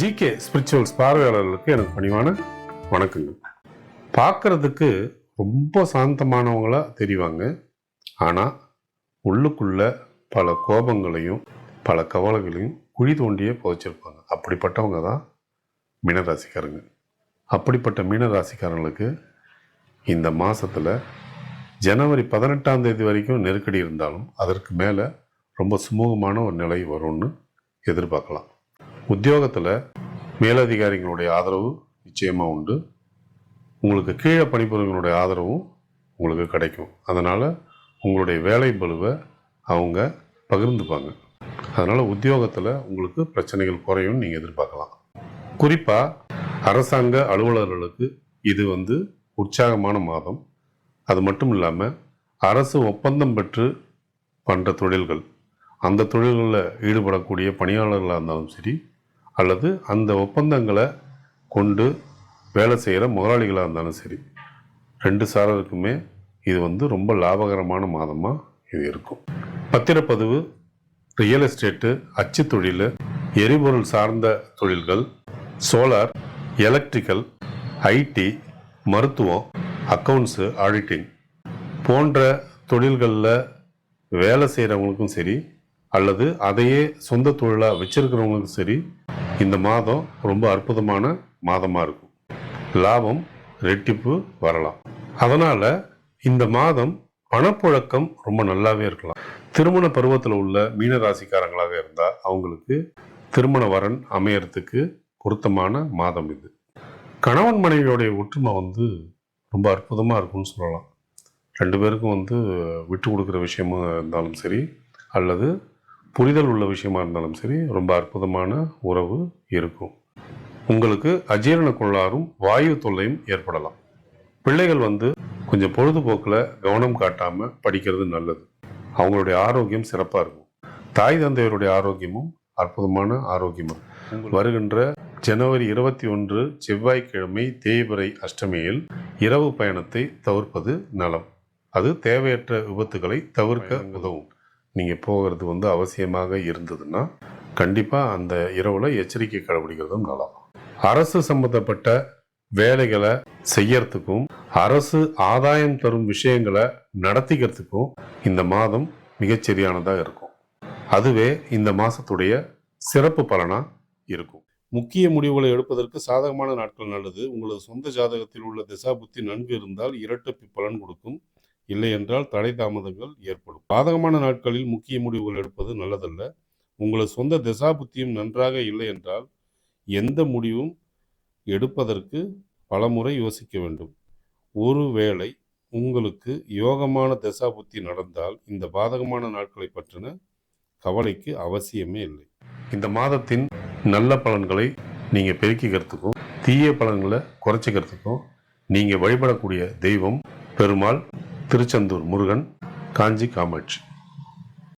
GK spirituals பார்வையாளர்களுக்கு எனக்கு பணிவான வணக்கங்கள். பார்க்கறதுக்கு ரொம்ப சாந்தமானவங்களா தெரிவாங்க. ஆனால் உள்ளுக்குள்ள பல கோபங்களையும் பல கவலைகளையும் குழி தோண்டியே புதைச்சிருப்பாங்க. அப்படிப்பட்டவங்க தான் மீனராசிக்காரங்க. அப்படிப்பட்ட மீனராசிக்காரங்களுக்கு இந்த மாதத்தில் ஜனவரி பதினெட்டாம் தேதி வரைக்கும் நெருக்கடி இருந்தாலும் அதற்கு மேலே ரொம்ப சுமூகமான ஒரு நிலை வரும்னு எதிர்பார்க்கலாம். உத்தியோகத்தில் மேலதிகாரிகளுடைய ஆதரவு நிச்சயமாக உண்டு. உங்களுக்கு கீழே பணிபுரிவங்களுடைய ஆதரவும் உங்களுக்கு கிடைக்கும். அதனால் உங்களுடைய வேலை பலுவை அவங்க பகிர்ந்துப்பாங்க. அதனால் உத்தியோகத்தில் உங்களுக்கு பிரச்சனைகள் குறையும் நீங்கள் எதிர்பார்க்கலாம். குறிப்பாக அரசாங்க அலுவலர்களுக்கு இது வந்து உற்சாகமான மாதம். அது மட்டும் இல்லாமல் அரசு ஒப்பந்தம் பெற்று பண்ணுற தொழில்கள் அந்த தொழில்களில் ஈடுபடக்கூடிய பணியாளர்களாக இருந்தாலும் சரி அல்லது அந்த ஒப்பந்தங்களை கொண்டு வேலை செய்கிற முதலாளிகளாக இருந்தாலும் சரி ரெண்டு சாரருக்குமே இது வந்து ரொம்ப லாபகரமான மாதமாக இது இருக்கும். பத்திரப்பதிவு ரியல் எஸ்டேட்டு அச்சு தொழில் எரிபொருள் சார்ந்த தொழில்கள் சோலார் எலக்ட்ரிக்கல் ஐடி மருத்துவம் அக்கவுண்ட்ஸு ஆடிட்டிங் போன்ற தொழில்களில் வேலை செய்கிறவங்களுக்கும் சரி அல்லது அதையே சொந்த தொழிலாக வச்சுருக்கிறவங்களுக்கும் சரி இந்த மாதம் ரொம்ப அற்புதமான மாதமாக இருக்கும். லாபம் ரெட்டிப்பு வரலாம். அதனால் இந்த மாதம் பணப்புழக்கம் ரொம்ப நல்லாவே இருக்கலாம். திருமண பருவத்தில் உள்ள மீன ராசிக்காரங்களாக இருந்தால் அவங்களுக்கு திருமண வரன் அமையறதுக்கு பொருத்தமான மாதம் இது. கணவன் மனைவியோடைய ஒற்றுமை வந்து ரொம்ப அற்புதமாக இருக்கும்னு சொல்லலாம். ரெண்டு பேருக்கும் வந்து விட்டு கொடுக்குற விஷயமா இருந்தாலும் சரி அல்லது புரிதல் உள்ள விஷயமா இருந்தாலும் சரி ரொம்ப அற்புதமான உறவு இருக்கும். உங்களுக்கு அஜீரண கோளாறும் வாயு தொல்லையும் ஏற்படலாம். பிள்ளைகள் வந்து கொஞ்சம் பொழுதுபோக்கில் கவனம் காட்டாமல் படிக்கிறது நல்லது. அவங்களுடைய ஆரோக்கியம் சிறப்பாக இருக்கும். தாய் தந்தையருடைய ஆரோக்கியமும் அற்புதமான ஆரோக்கியம் வருகின்ற ஜனவரி இருபத்தி ஒன்று செவ்வாய்க்கிழமை தேய்பிறை அஷ்டமியில் இரவு பயணத்தை தவிர்ப்பது நலம். அது தேவையற்ற விபத்துகளை தவிர்க்க உதவும். நீங்கள் போகிறது வந்து அவசியமாக இருந்ததுன்னா கண்டிப்பாக அந்த இரவில் எச்சரிக்கை கடைபிடிக்கிறதும் நலம். அரசு சம்பந்தப்பட்ட வேலைகளை செய்யறதுக்கும் அரசு ஆதாயம் தரும் விஷயங்களை நடத்திக்கிறதுக்கும் இந்த மாதம் மிகச்சரியானதாக இருக்கும். அதுவே இந்த மாதத்துடைய சிறப்பு பலனாக இருக்கும். முக்கிய முடிவுகளை எடுப்பதற்கு சாதகமான நாட்கள் நல்லது. உங்களது சொந்த ஜாதகத்தில் உள்ள திசாபுத்தி நன்கு இருந்தால் இரட்டப்பு பலன் கொடுக்கும். இல்லை என்றால் தடை தாமதங்கள் ஏற்படும். பாதகமான நாட்களில் முக்கிய முடிவுகள் எடுப்பது நல்லதல்ல. உங்களது சொந்த திசாபுத்தியும் நன்றாக இல்லை என்றால் எந்த முடிவும் எடுப்பதற்கு பலமுறை யோசிக்க வேண்டும். ஒருவேளை உங்களுக்கு யோகமான தசாபுத்தி நடந்தால் இந்த பாதகமான நாட்களை பற்றின கவலைக்கு அவசியமே இல்லை. இந்த மாதத்தின் நல்ல பலன்களை நீங்கள் பெருக்கிக்கிறதுக்கும் தீய பலன்களை குறைச்சிக்கிறதுக்கும் நீங்கள் வழிபடக்கூடிய தெய்வம் பெருமாள் திருச்செந்தூர் முருகன் காஞ்சி காமாட்சி.